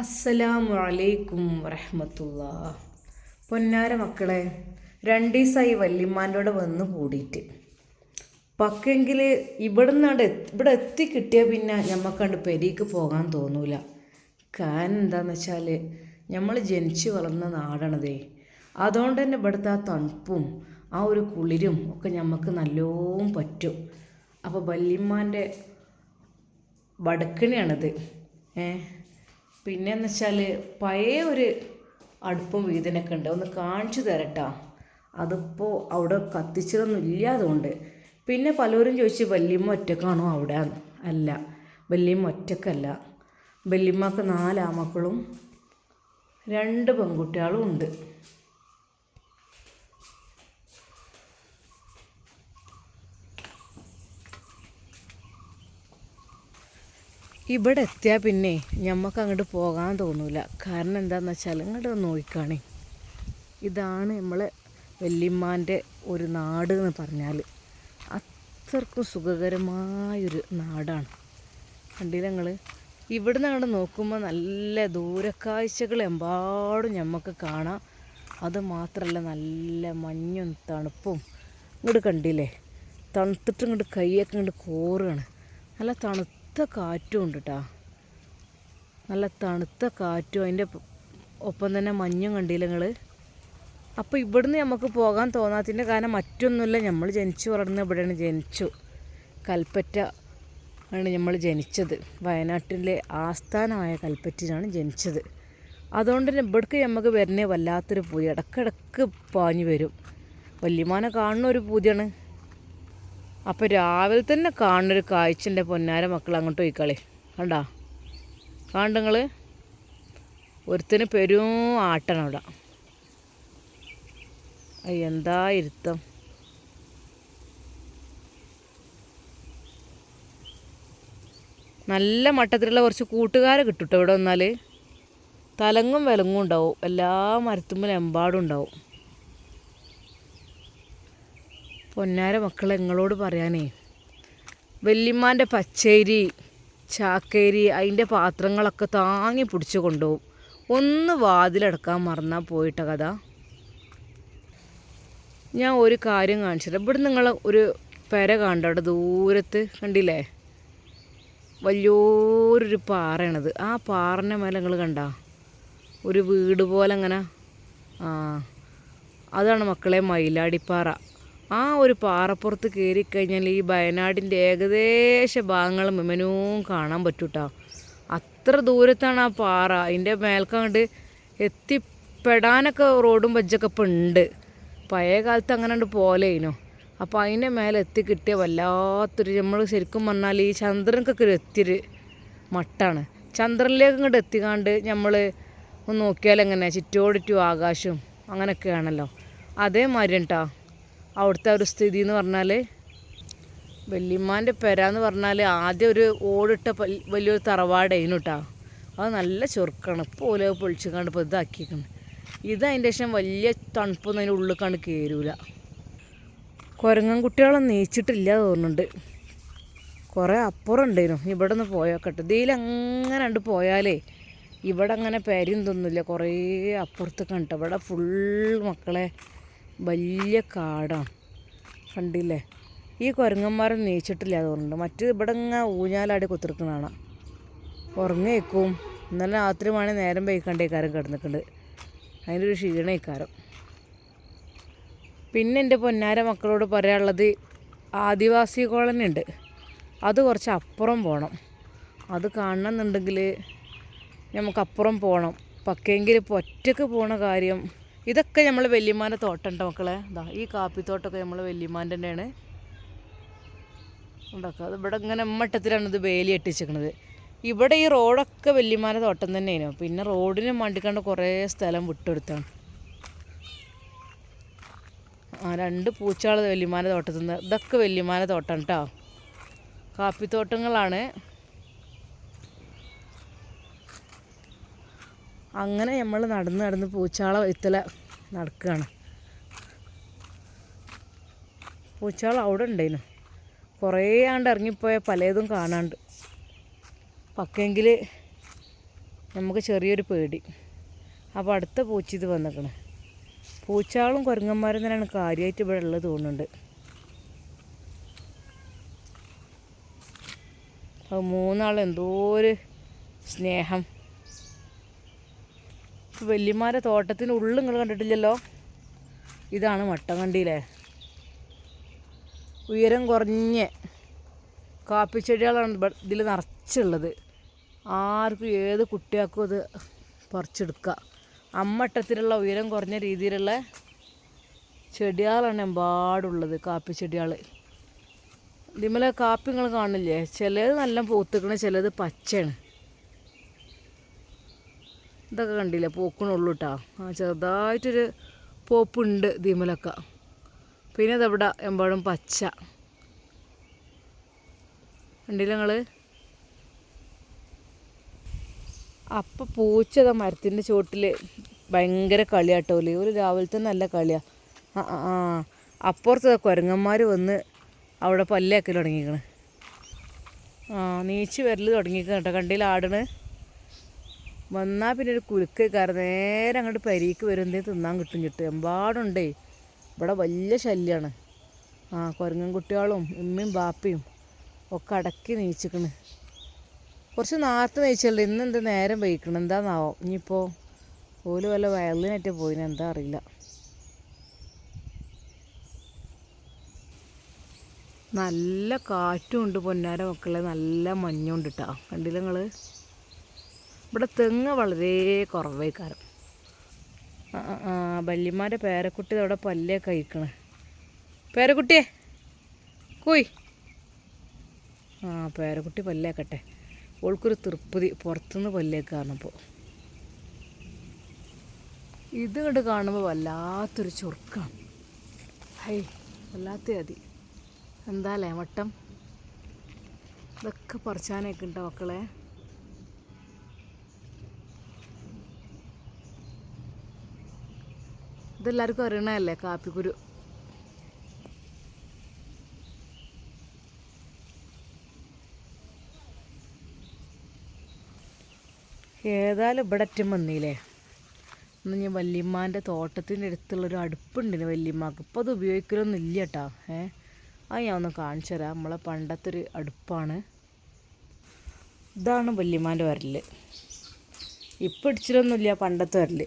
അസ്സലാമു അലൈക്കും വറഹമത്തുള്ള പൊന്നാര മക്കളെ രണ്ട് ദിവസമായി വല്യമ്മാന്റെ വന്ന് കൂടിയിട്ട്. പക്കെങ്കിൽ ഇവിടെ നിന്നാണ്ട് ഇവിടെ എത്തി കിട്ടിയാൽ പിന്നെ ഞമ്മക്കണ്ട് പെരീക്ക് പോകാൻ തോന്നൂല. കാരണം എന്താണെന്ന് വെച്ചാൽ നമ്മൾ ജനിച്ചു വളർന്ന നാടാണതേ. അതുകൊണ്ട് തന്നെ ഇവിടുത്തെ ആ തണുപ്പും ആ ഒരു കുളിരും ഒക്കെ ഞമ്മക്ക് നല്ലോം പറ്റും. അപ്പോൾ വല്യമ്മാന്റെ വടക്കണിയാണത്. ഏ പിന്നെന്ന് വെച്ചാൽ പഴയ ഒരു അടുപ്പും വീതനൊക്കെ ഉണ്ട്. ഒന്ന് കാണിച്ചു തരട്ടാ. അതിപ്പോൾ അവിടെ കത്തിച്ചതൊന്നും ഇല്ലാതുകൊണ്ട്. പിന്നെ പലരും ചോദിച്ചു വല്യമ്മ ഒറ്റക്കാണോ അവിടെ? അല്ല വല്യമ്മ ഒറ്റക്കല്ല. വല്യമ്മക്ക് നാലാമക്കളും രണ്ട് പെൺകുട്ടികളും ഉണ്ട്. ഇവിടെ എത്തിയാൽ പിന്നെ ഞമ്മക്ക് അങ്ങോട്ട് പോകാൻ തോന്നൂല. കാരണം എന്താണെന്ന് വെച്ചാൽ ഇങ്ങോട്ട് നോക്കിക്കാണേ. ഇതാണ് നമ്മളെ വല്യമ്മാന്റെ ഒരു നാട് എന്ന് പറഞ്ഞാൽ. അത്രക്കും സുഖകരമായൊരു നാടാണ്. കണ്ടില്ല ഞങ്ങൾ ഇവിടുന്ന് അങ്ങോട്ട് നോക്കുമ്പോൾ നല്ല ദൂരക്കാഴ്ചകൾ എമ്പാടും ഞമ്മക്ക് കാണാം. അത് മാത്രമല്ല നല്ല മഞ്ഞും തണുപ്പും ഇങ്ങോട്ട് കണ്ടില്ലേ? തണുത്തിട്ട് ഇങ്ങോട്ട് കൈയൊക്കെ ഇങ്ങോട്ട് കോറുകയാണ്. നല്ല തണുത്ത കാറ്റും ഉണ്ട് കേട്ടോ നല്ല തണുത്ത കാറ്റും അതിന്റെ ഒപ്പം തന്നെ മഞ്ഞും കണ്ടില്ല നിങ്ങൾ അപ്പോൾ ഇവിടുന്ന് നമുക്ക് പോകാൻ തോന്നാത്തതിന്റെ കാരണം മറ്റൊന്നുമില്ല. നമ്മൾ ജനിച്ചു വളർന്ന ഇവിടെയാണ് ജനിച്ചു. കൽപ്പറ്റ ആണ് നമ്മൾ ജനിച്ചത്. വയനാട്ടിലെ ആസ്ഥാനമായ കൽപ്പറ്റയിലാണ് ജനിച്ചത്. അതുകൊണ്ട് തന്നെ ഇവിടേക്ക് നമുക്ക് വരുന്നേ വല്ലാത്തൊരു പൂതി. ഇടക്കിടക്ക് പാഞ്ഞു വരും. വല്യമാനെ കാണുന്ന ഒരു പൂതിയാണ്. അപ്പോൾ രാവിലെ തന്നെ കാണുന്നൊരു കാഴ്ചന്റെ പൊന്നാര മക്കൾ അങ്ങോട്ട് പോയിക്കളി. കണ്ടാ? കാണുങ്ങൾ ഒരുത്തിന് പെരും ആട്ടണം അവിടെ. എന്താ ഇരുത്തം? നല്ല മട്ടത്തിലുള്ള കുറച്ച് കൂട്ടുകാരെ കിട്ടും ഇവിടെ വന്നാൽ തലങ്ങും വിലങ്ങും ഉണ്ടാവും. എല്ലാ മരത്തുമ്പിലും എമ്പാടും ഉണ്ടാവും. പൊന്നാര മക്കളെ നിങ്ങളോട് പറയാനേ. വല്യമ്മാന്റെ പച്ചേരി ചാക്കേരി അതിന്റെ പാത്രങ്ങളൊക്കെ താങ്ങി പിടിച്ച് കൊണ്ടുപോകും. ഒന്ന് വാതിലടക്കാൻ മറന്നാൽ പോയിട്ട കഥ. ഞാൻ ഒരു കാര്യം കാണിച്ചിട്ട് ഇവിടെ നിങ്ങൾ ഒരു പെര കണ്ട അവിടെ ദൂരത്ത് കണ്ടില്ലേ? വലിയൊരു പാറയാണത്. ആ പാറന്റെ മേലെ നിങ്ങൾ കണ്ട? ഒരു വീട് പോലെ അങ്ങനെ. ആ അതാണ് മക്കളെ മയിലാടിപ്പാറ. ആ ഒരു പാറപ്പുറത്ത് കയറിക്കഴിഞ്ഞാൽ ഈ വയനാടിന്റെ ഏകദേശ ഭാഗങ്ങൾ മെമനവും കാണാൻ പറ്റൂട്ടോ. അത്ര ദൂരത്താണ് ആ പാറ. അതിന്റെ മേൽക്കങ്ങോട്ട് എത്തിപ്പെടാനൊക്കെ റോഡും ബജ്ജൊക്കെ ഇപ്പം ഉണ്ട്. പഴയ കാലത്ത് അങ്ങനെ ഉണ്ട് പോലെയിനോ. അപ്പോൾ അതിന്റെ മേലെ എത്തിക്കിട്ടിയ വല്ലാത്തൊരു നമ്മൾ ശരിക്കും പറഞ്ഞാൽ ഈ ചന്ദ്രനൊക്കെ ഒരു എത്തിയൊരു മട്ടാണ്. ചന്ദ്രനിലേക്ക് ഇങ്ങോട്ട് എത്തിക്കാണ്ട് നമ്മൾ ഒന്ന് നോക്കിയാൽ എങ്ങനെ? ചുറ്റോടിറ്റു ആകാശവും അങ്ങനെയൊക്കെയാണല്ലോ. അതേമാതിരി കേട്ടോ അവിടുത്തെ ഒരു സ്ഥിതി എന്ന് പറഞ്ഞാൽ വല്യമ്മാന്റെ പെര എന്ന് പറഞ്ഞാൽ ആദ്യം ഒരു ഓടിട്ട വലിയൊരു തറവാട് കേട്ടോ അത് നല്ല ചെറുക്കാണ്. ഇപ്പോൾ ഓല പൊളിച്ച് കണ്ട് ഇപ്പോൾ ഇതാക്കിയിരിക്കണം ഇത് അതിന്റെ ശേഷം വലിയ തണുപ്പൊന്നും അതിന്റെ ഉള്ളിൽ കണ്ട് കയറൂല കുരങ്ങൻ കുട്ടികളെ നീച്ചിട്ടില്ല തോന്നുന്നുണ്ട്. കുറേ അപ്പുറം ഉണ്ടായിരുന്നു ഇവിടെ നിന്ന് പോയോക്കട്ടെ. ഇതിൽ അങ്ങനെ കണ്ട് പോയാലേ ഇവിടെ അങ്ങനെ പേരും തൊന്നുമില്ല കുറേ അപ്പുറത്ത് കണ്ടിട്ട് ഇവിടെ ഫുൾ മക്കളെ വലിയ കാടാണ് കണ്ടില്ലേ? ഈ കുരങ്ങന്മാരും നീച്ചിട്ടില്ല അതുകൊണ്ട് മറ്റ് ഇവിടെ ഇങ്ങനെ ഊഞ്ഞാലാടി കുത്തിരിക്കണാണ് ഉറങ്ങേക്കും ഇന്നലെ രാത്രി മണി നേരം വൈകണ്ടേക്കാരം കിടന്നിട്ടുണ്ട് അതിന്റെ ഒരു ക്ഷീണേക്കാരം. പിന്നെ എന്റെ പൊന്നാര മക്കളോട് പറയാനുള്ളത് ആദിവാസി കോളനി ഉണ്ട് അത് കുറച്ച് അപ്പുറം പോകണം അത് കാണണമെന്നുണ്ടെങ്കിൽ നമുക്ക് അപ്പുറം പോകണം പക്കെങ്കിൽ ഇപ്പോൾ ഒറ്റയ്ക്ക് പോണ കാര്യം ഇതൊക്കെ നമ്മൾ വല്യമ്മാന്റെ തോട്ടമുണ്ട് മക്കളെ? ഇതാ ഈ കാപ്പിത്തോട്ടമൊക്കെ നമ്മൾ വല്യമ്മാന്റെ തന്നെയാണ്. ഉണ്ടാക്കുക അത് ഇവിടെ ഇങ്ങനെ മട്ടത്തിലാണ് ഇത് വേലി എട്ടിച്ചിരിക്കുന്നത് ഇവിടെ ഈ റോഡൊക്കെ വല്യമ്മാന്റെ തോട്ടം തന്നെയായിരുന്നു പിന്നെ റോഡിന് മണ്ടിക്കാണ്ട് കുറേ സ്ഥലം വിട്ടെടുത്താണ്. ആ രണ്ട് പൂച്ചകൾ വല്യമാന്റെ തോട്ടത്തിൽ നിന്ന് ഇതൊക്കെ വല്യമാന്റെ തോട്ടം കേട്ടോ കാപ്പിത്തോട്ടങ്ങളാണ്. അങ്ങനെ നമ്മൾ നടന്ന് നടന്ന് പൂച്ചാള വൈത്തല നടക്കുകയാണ് പൂച്ചകൾ അവിടെ ഉണ്ടായിരുന്നു കുറേ ആണ്ട് ഇറങ്ങിപ്പോയ പലതും കാണാണ്ട്. പക്കെങ്കിൽ നമുക്ക് ചെറിയൊരു പേടി. അപ്പോൾ അടുത്ത പൂച്ച ഇത് വന്നിക്കണ്. പൂച്ചകളും കുരങ്ങന്മാരും തന്നെയാണ് കാര്യമായിട്ട് ഇവിടെ ഉള്ളത് തോന്നുന്നുണ്ട്. അപ്പോൾ മൂന്നാൾ എന്തോ ഒരു സ്നേഹം. വല്യമാരെ തോട്ടത്തിന്റെ ഉള്ളിൽ നിങ്ങൾ കണ്ടിട്ടില്ലല്ലോ? ഇതാണ് മട്ടങ്കണ്ടിയിലെ ഉയരം കുറഞ്ഞ കാപ്പിച്ചെടികളാണ് ഇതിൽ നിറച്ചുള്ളത്. ആർക്കും ഏത് കുട്ടികൾക്കും അത് പറിച്ചെടുക്കുക അമ്മട്ടത്തിലുള്ള ഉയരം കുറഞ്ഞ രീതിയിലുള്ള ചെടികളാണ് എമ്പാടുള്ളത് കാപ്പി ചെടികൾ ഇതിമല കാപ്പി നിങ്ങൾ കാണില്ലേ? ചിലത് നല്ല പൂത്തുക്കണ ചിലത് പച്ചയാണ്. ഇതൊക്കെ കണ്ടില്ല? പൂക്കണുള്ളൂ കേട്ടോ ആ ചെറുതായിട്ടൊരു പോപ്പുണ്ട് ഇതിമലൊക്കെ പിന്നെ ഇതെവിടെ എമ്പാടും പച്ച. കണ്ടില്ല നിങ്ങൾ അപ്പം പൂച്ചത മരത്തിന്റെ ചുവട്ടിൽ ഭയങ്കര കളിയാട്ടോൽ ഒരു രാവിലത്തെ നല്ല കളിയാണ് ആ ആ അപ്പുറത്ത് കുരങ്ങന്മാർ വന്ന് അവിടെ പല്ലേക്കൽ തുടങ്ങിക്കണ്. ആ നീച്ച് വരൽ തുടങ്ങിക്കണം കേട്ടോ കണ്ടില്ല ആടണ്? വന്നാൽ പിന്നെ ഒരു കുലുക്കാറ് നേരെ അങ്ങോട്ട് പരീക്ക് വരും തിന്നാൻ കിട്ടും കിട്ടും. എമ്പാടുണ്ടേ. ഇവിടെ വലിയ ശല്യമാണ് ആ കുരങ്ങൻ കുട്ടികളും ഉമ്മയും ബാപ്പയും ഒക്കെ അടക്കി നീച്ചിക്കണ്. കുറച്ച് നേരത്തെ നീച്ചല്ലേ ഇന്ന് എന്താ നേരം വൈക്കണം എന്താണെന്നാവോ ഇനിയിപ്പോൾ ഓൽ വല്ല വയലിനായിട്ട് പോയിന് എന്താ അറിയില്ല. നല്ല കാറ്റും ഉണ്ട് പൊന്നാര മക്കളെ. നല്ല മഞ്ഞുണ്ട് കേട്ടോ കണ്ടില്ല നിങ്ങൾ ഇവിടെ തെങ്ങ് വളരെ കുറവേക്കാരം. കാരണം ആ, ആ പേരക്കുട്ടി അവിടെ പല്ലേ കഴിക്കണേ. പേരക്കുട്ടിയെ കൂയ് ആ പേരക്കുട്ടി പല്ലേക്കട്ടെ ഓൾക്കൊരു തൃപ്തി പുറത്തുനിന്ന് പല്ലേക്ക് കാണുമ്പോൾ. ഇത് കണ്ട് കാണുമ്പോൾ വല്ലാത്തൊരു ചൊറുക്കാണ് ഹൈ വല്ലാത്ത അതി എന്താല്ലേ വട്ടം? ഇതൊക്കെ പറിച്ചാനൊക്കെ ഉണ്ടോ മക്കളെ? ഇതെല്ലാവർക്കും അറിയണതല്ലേ? കാപ്പിക്കുരു. ഏതായാലും ഇവിടെ അറ്റം വന്നില്ലേ ഇന്ന് ഞാൻ വല്യമ്മാന്റെ തോട്ടത്തിന്റെ അടുത്തുള്ളൊരു അടുപ്പുണ്ടിന് വല്യമ്മക്ക്. ഇപ്പോൾ അത് ഉപയോഗിക്കലൊന്നും ഇല്ല കേട്ടോ ഏ? അത് ഞാൻ ഒന്ന് കാണിച്ചു തരാം. നമ്മളെ പണ്ടത്തെ ഒരു അടുപ്പാണ്. ഇതാണ് വല്യമ്മാന്റെ വരൽ. ഇപ്പം ഇടിച്ചിട്ടൊന്നുമില്ല പണ്ടത്തെ വരൽ.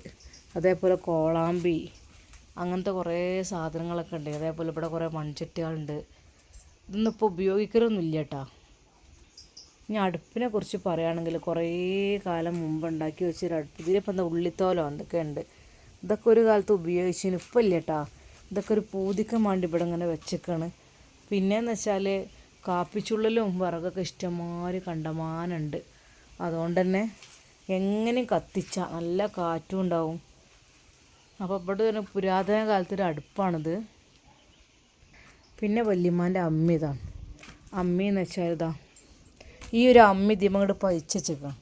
അതേപോലെ കോളാമ്പി അങ്ങനത്തെ കുറേ സാധനങ്ങളൊക്കെ ഉണ്ട്. അതേപോലെ ഇവിടെ കുറേ മൺചട്ടികളുണ്ട്. ഇതൊന്നും ഇപ്പോൾ ഉപയോഗിക്കലൊന്നുമില്ല കേട്ടോ ഇനി അടുപ്പിനെ കുറിച്ച് പറയുകയാണെങ്കിൽ കുറേ കാലം മുമ്പ് ഉണ്ടാക്കി വെച്ചൊരു അടുപ്പ്. ഇതിലിപ്പോൾ എന്താ ഉള്ളിത്തോലോ എന്തൊക്കെ ഉണ്ട്? ഇതൊക്കെ ഒരു കാലത്ത് ഉപയോഗിച്ചതിന് ഇപ്പം ഇല്ല കേട്ടോ ഇതൊക്കെ ഒരു പൂതിക്കാൻ വേണ്ടി ഇവിടെ ഇങ്ങനെ വെച്ചേക്കാണ്. പിന്നെയെന്ന് വെച്ചാൽ കാപ്പിച്ചുള്ളിലും വിറകൊക്കെ ഇഷ്ടംമാതിരി കണ്ടമാനുണ്ട് അതുകൊണ്ട് തന്നെ എങ്ങനെയും കത്തിച്ച നല്ല കാറ്റും ഉണ്ടാവും. അപ്പോൾ ഇവിടെ ഒരു പുരാതന കാലത്തൊരു അടുപ്പാണിത്. പിന്നെ വല്യമ്മാന്റെ അമ്മ ഇതാണ് അമ്മി എന്ന് വെച്ചാൽ ഇതാ. ഈ ഒരു അമ്മി ഇതിമ അങ്ങോട്ട് പഴിച്ചേക്കാം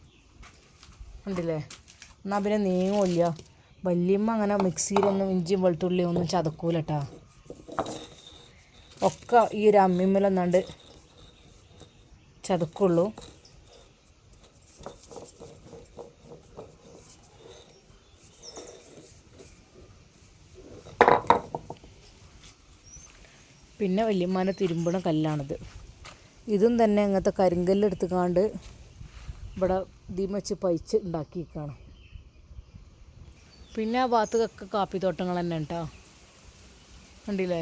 ഉണ്ടല്ലേ എന്നാൽ പിന്നെ നീങ്ങില്ല. വല്യമ്മ അങ്ങനെ മിക്സിയിലൊന്നും ഇഞ്ചിയും വെളുത്തുള്ളിയും ഒന്നും ചതക്കൂല കേട്ടാ ഒക്കെ ഈ ഒരു അമ്മിമ്മലൊന്നാണ്ട് ചതക്കുള്ളൂ. പിന്നെ വല്യമ്മാനെ തിരുമ്പണ കല്ലാണിത്. ഇതും തന്നെ ഇങ്ങനത്തെ കരിങ്കല്ലെടുത്ത് കാണ്ട് ഇവിടെ ദീമച്ച് പൈച്ച് ഉണ്ടാക്കിയിരിക്കുകയാണ് പിന്നെ ആ ഭാഗത്തൊക്കെ കാപ്പിത്തോട്ടങ്ങൾ തന്നെ കേട്ടോ കണ്ടില്ലേ?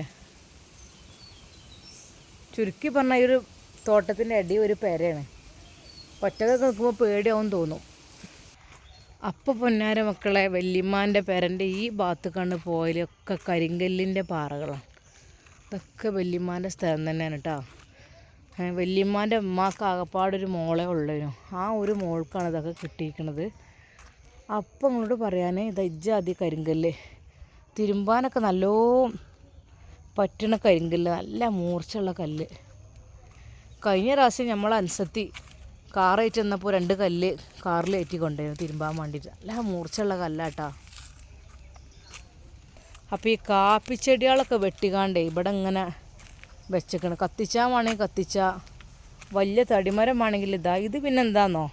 ചുരുക്കി പറഞ്ഞാൽ ഈ ഒരു തോട്ടത്തിന്റെ അടി ഒരു പെരയാണ്. ഒറ്റക്കൊക്കെ നിൽക്കുമ്പോൾ പേടിയാവും തോന്നും. അപ്പോൾ പൊന്നാര മക്കളെ വല്യമ്മാന്റെ പെരന്റെ ഈ ഭാഗത്തേക്കാണ് പോയാലൊക്കെ കരിങ്കല്ലിന്റെ പാറകളാണ്. ഇതൊക്കെ വല്യമ്മാന്റെ സ്ഥലം തന്നെയാണ് കേട്ടോ. വല്യമ്മാന്റെ ഉമ്മാക്ക് ആകപ്പാടൊരു മോളെ ഉള്ളതിനു ആ ഒരു മോൾക്കാണ് ഇതൊക്കെ കിട്ടിയിരിക്കുന്നത് അപ്പം നിങ്ങളോട് പറയാൻ ഇത് ഇജ്ജാതി കരിങ്കല്ല്. തിരുമ്പാനൊക്കെ നല്ലോ പറ്റണ കരിങ്കല്ല് നല്ല മൂർച്ചയുള്ള കല്ല്. കഴിഞ്ഞ പ്രാവശ്യം നമ്മൾ അനുസത്തി കാറേറ്റ് വന്നപ്പോൾ രണ്ട് കല്ല് കാറിൽ ഏറ്റി കൊണ്ടുവരുന്നു തിരുമ്പാൻ വേണ്ടിയിട്ട് നല്ല മൂർച്ചയുള്ള കല്ലാട്ടാ. അപ്പോൾ ഈ കാപ്പിച്ചെടികളൊക്കെ വെട്ടിക്കാണ്ടേ ഇവിടെ ഇങ്ങനെ വെച്ചേക്കണം. കത്തിച്ചാൽ വേണമെങ്കിൽ കത്തിച്ചാൽ വലിയ തടിമരം വേണമെങ്കിൽ ഇതാ ഇത് പിന്നെ എന്താണെന്നോ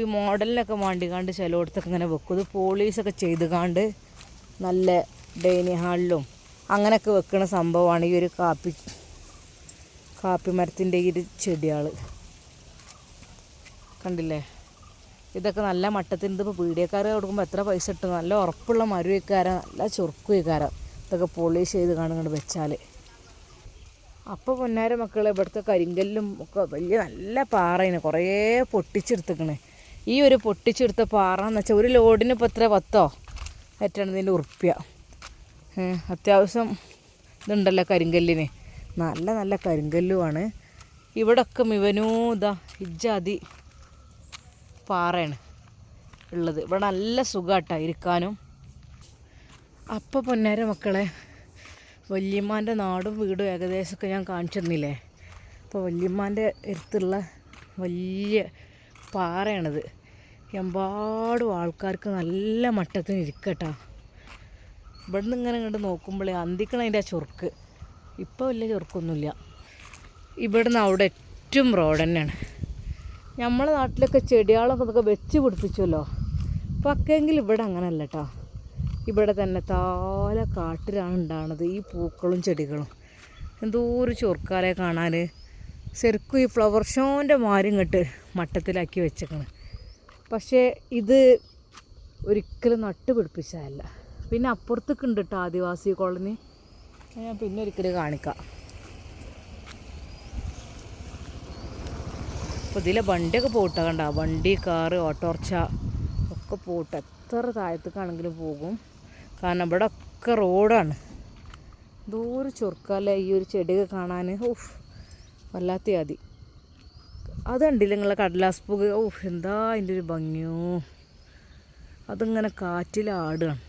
ഈ മോഡലിനൊക്കെ മാണ്ടിക്കാണ്ട് ചിലയിടത്തൊക്കെ ഇങ്ങനെ വെക്കും. ഇത് പോളീസൊക്കെ ചെയ്ത് കാണ്ട് നല്ല ഡൈനിങ് ഹാളിലും അങ്ങനെയൊക്കെ വെക്കുന്ന സംഭവമാണ് ഈ ഒരു കാപ്പി കാപ്പി മരത്തിന്റെ ഈ ഒരു ചെടികൾ കണ്ടില്ലേ? ഇതൊക്കെ നല്ല മട്ടത്തിൽ ഇതിപ്പോൾ പീടിയക്കാർ കൊടുക്കുമ്പോൾ എത്ര പൈസ കിട്ടും? നല്ല ഉറപ്പുള്ള മരം വയ്ക്കാരം നല്ല ചുറുക്ക് വയ്ക്കാരം ഇതൊക്കെ പോളിഷ് ചെയ്ത് കാണുന്നുണ്ട് വെച്ചാൽ അപ്പോൾ പൊന്നാര മക്കൾ ഇവിടുത്തെ കരിങ്കല്ലും ഒക്കെ വലിയ നല്ല പാറയാണ് കുറേ പൊട്ടിച്ചെടുത്തേക്കണ്. ഈ ഒരു പൊട്ടിച്ചെടുത്ത പാറ എന്ന് വെച്ചാൽ ഒരു ലോഡിന് ഇപ്പോൾ എത്ര? പത്തോ? ഏറ്റവും ഇതിന്റെ ഉറുപ്പ്യ അത്യാവശ്യം ഇതുണ്ടല്ലോ കരിങ്കല്ലിന്. നല്ല നല്ല കരിങ്കല്ലുമാണ് ഇവിടൊക്കെ ഇവനൂ ഇതാ ഇജാതി പാറയാണ് ഉള്ളത്. ഇവിടെ നല്ല സുഖമായിട്ടാണ് ഇരിക്കാനും. അപ്പോൾ പൊന്നാര മക്കളെ വല്യമ്മാന്റെ നാടും വീടും ഏകദേശമൊക്കെ ഞാൻ കാണിച്ചു തന്നില്ലേ? അപ്പോൾ വല്യമ്മാന്റെ അടുത്തുള്ള വലിയ പാറയാണിത്. എമ്പാടും ആൾക്കാർക്ക് നല്ല മട്ടത്തിന് ഇരിക്കട്ടാ. ഇവിടെ നിന്ന് ഇങ്ങനെ ഇങ്ങോട്ട് നോക്കുമ്പോഴേ അന്തിക്കണം അതിന്റെ ആ ചൊറുക്ക്. ഇപ്പോൾ വലിയ ചൊറുക്കൊന്നുമില്ല. ഇവിടുന്ന് അവിടെ ഏറ്റവും റോഡ് തന്നെയാണ്. നമ്മളെ നാട്ടിലൊക്കെ ചെടികളൊക്കെ ഇതൊക്കെ വെച്ച് പിടിപ്പിച്ചല്ലോ. പക്കെങ്കിൽ ഇവിടെ അങ്ങനല്ല കേട്ടോ ഇവിടെ തന്നെ താല കാട്ടിലാണ് ഉണ്ടാകുന്നത് ഈ പൂക്കളും ചെടികളും. എന്തോ ഒരു ചോർക്കാലെ കാണാൻ ശരിക്കും ഈ ഫ്ലവർ ഷോന്റെ മാരും ഇങ്ങോട്ട് മട്ടത്തിലാക്കി വെച്ചേക്കണ്. പക്ഷേ ഇത് ഒരിക്കലും നട്ട് പിടിപ്പിച്ചതല്ല. പിന്നെ അപ്പുറത്തേക്ക് ഉണ്ട് കേട്ടോ ആദിവാസി കോളനി. ഞാൻ പിന്നെ ഒരിക്കലും കാണിക്കാം. അപ്പോൾ ഇതിലെ വണ്ടിയൊക്കെ പോട്ടെ കണ്ട? വണ്ടി കാറ് ഓട്ടോർച്ച ഒക്കെ പോട്ടെ. എത്ര താഴത്തേക്കാണെങ്കിലും പോകും. കാരണം ഇവിടെ ഒക്കെ റോഡാണ് ദൂരെ ചൊറുക്കാല്ലേ ഈ ഒരു ചെടിയൊക്കെ കാണാൻ ഓഫ് വല്ലാത്ത ആദി അത് കണ്ടില്ല നിങ്ങളെ കടലാസ് പുക ഓ എന്താ അതിന്റെ ഒരു ഭംഗിയോ? അതിങ്ങനെ കാറ്റിലാടുകയാണ്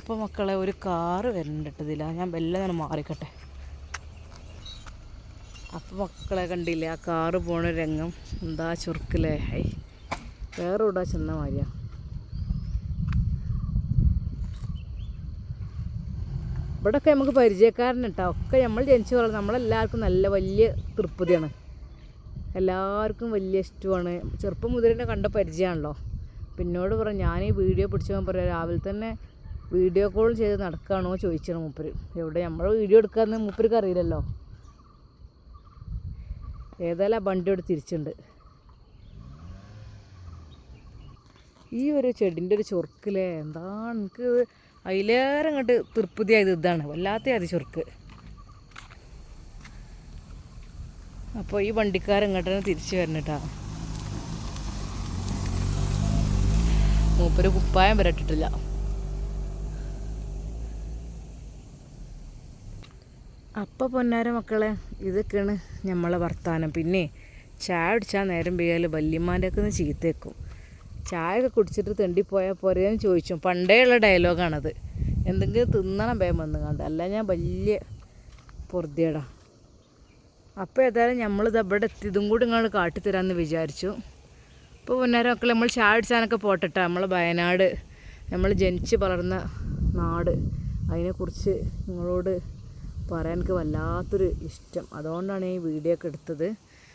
അപ്പോൾ മക്കളെ ഒരു കാറ് വരുന്നുണ്ട് ഇതില്ല ഞാൻ വല്ല തന്നെ മാറിക്കട്ടെ. അപ്പോൾ മക്കളെ കണ്ടില്ലേ ആ കാറ് പോണ രംഗം. എന്താ ചുരുക്കില്ലേ ഹൈ വേറെ ഇവിടെ ചെന്ന മാതിരിയാ. ഇവിടെയൊക്കെ നമുക്ക് പരിചയക്കാരൻ കേട്ടോ ഒക്കെ നമ്മൾ ജനിച്ചു പറഞ്ഞു നമ്മളെല്ലാവർക്കും നല്ല വലിയ തൃപ്തിയാണ്. എല്ലാവർക്കും വലിയ ഇഷ്ടമാണ്. ചെറുപ്പം തന്നെ കണ്ട പരിചയമാണല്ലോ. പിന്നോട് പറഞ്ഞു ഞാൻ ഈ വീഡിയോ പിടിച്ചു പറയാം രാവിലെ തന്നെ വീഡിയോ കോൾ ചെയ്ത് നടക്കുകയാണോ ചോദിച്ചാണ് മൂപ്പര്. എവിടെ നമ്മൾ വീഡിയോ എടുക്കാമെന്ന് മൂപ്പർക്ക് അറിയില്ലല്ലോ. ഏതായാലും ആ വണ്ടി ഇവിടെ തിരിച്ചുണ്ട് ഈ ഒരു ചെടിന്റെ ഒരു ചൊറുക്കിലേ എന്താണ് എനിക്ക് അതിലേറെ അങ്ങോട്ട് തൃപ്തിയായത് ഇതാണ്. വല്ലാത്ത അതി ചൊറുക്ക്. അപ്പോൾ ഈ വണ്ടിക്കാരൻ ഇങ്ങോട്ട് തന്നെ തിരിച്ചു വരണട്ടാ മൂപ്പര് കുപ്പായം വരെ അപ്പോൾ പൊന്നാര മക്കളെ ഇതൊക്കെയാണ് നമ്മളെ വർത്താനം. പിന്നെ ചായ അടിച്ചാൽ നേരം പെയ്യാൽ വല്യമ്മാന്റെ ഒക്കെ ഒന്ന് ചീത്തേക്കും ചായ ഒക്കെ കുടിച്ചിട്ട് തെണ്ടിപ്പോയാൽ പോരെയെന്ന് ചോദിച്ചു. പണ്ടേ ഉള്ള ഡയലോഗാണത്. എന്തെങ്കിലും തിന്നണം വേഗം വന്ന് കണ്ട് അല്ല ഞാൻ വലിയ പൊറുതിയടാ. അപ്പോൾ ഏതായാലും നമ്മളിത് ഇവിടെ എത്തിയതും കൂടി ഇങ്ങോട്ട് കാട്ടിത്തരാമെന്ന് വിചാരിച്ചു. അപ്പോൾ പൊന്നാര മക്കളെ നമ്മൾ ചായ അടിച്ചാനൊക്കെ പോട്ടെട്ടാ. നമ്മൾ വയനാട് നമ്മൾ ജനിച്ച് വളർന്ന നാട്. അതിനെക്കുറിച്ച് നിങ്ങളോട് പറയാൻ എനിക്ക് വല്ലാത്തൊരു ഇഷ്ടം. അതുകൊണ്ടാണ് ഈ വീഡിയോ ഒക്കെ എടുത്തത്.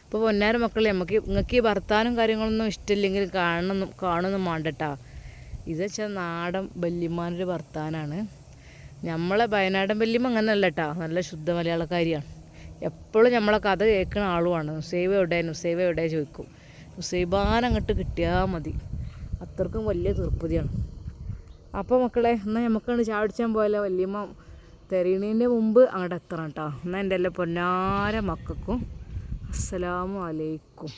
ഇപ്പോൾ പൊന്നാര മക്കളെ നമുക്ക് നിങ്ങൾക്ക് ഈ ഭർത്താനും കാര്യങ്ങളൊന്നും ഇഷ്ടമില്ലെങ്കിൽ കാണണം കാണുന്നു വേണ്ടട്ടാ. ഇത് വെച്ചാൽ നാടൻ വല്യമ്മാനൊരു ഭർത്താനാണ് നമ്മളെ വയനാടൻ വല്യമ്മ അങ്ങനെയല്ല കേട്ടോ നല്ല ശുദ്ധ മലയാളക്കാരിയാണ്. എപ്പോഴും നമ്മളെ കഥ കേൾക്കുന്ന ആളുമാണ്. നുസൈബ എവിടെ നുസൈബ എവിടെ ചോദിക്കും. നുസൈബാൻ അങ്ങോട്ട് കിട്ടിയാൽ മതി. അത്രക്കും വലിയ തീർപ്പതിയാണ് അപ്പോൾ മക്കളെ എന്നാൽ നമുക്കാണ് ചാടിച്ചാൻ പോയാലോ വല്യമ്മ തെരയണീന്റെ മുമ്പ് അങ്ങോട്ട് എത്തണം കേട്ടോ എന്നാൽ എന്റെ എല്ലാ പൊന്നാര മക്കൾക്കും അസ്സലാമു അലൈക്കും.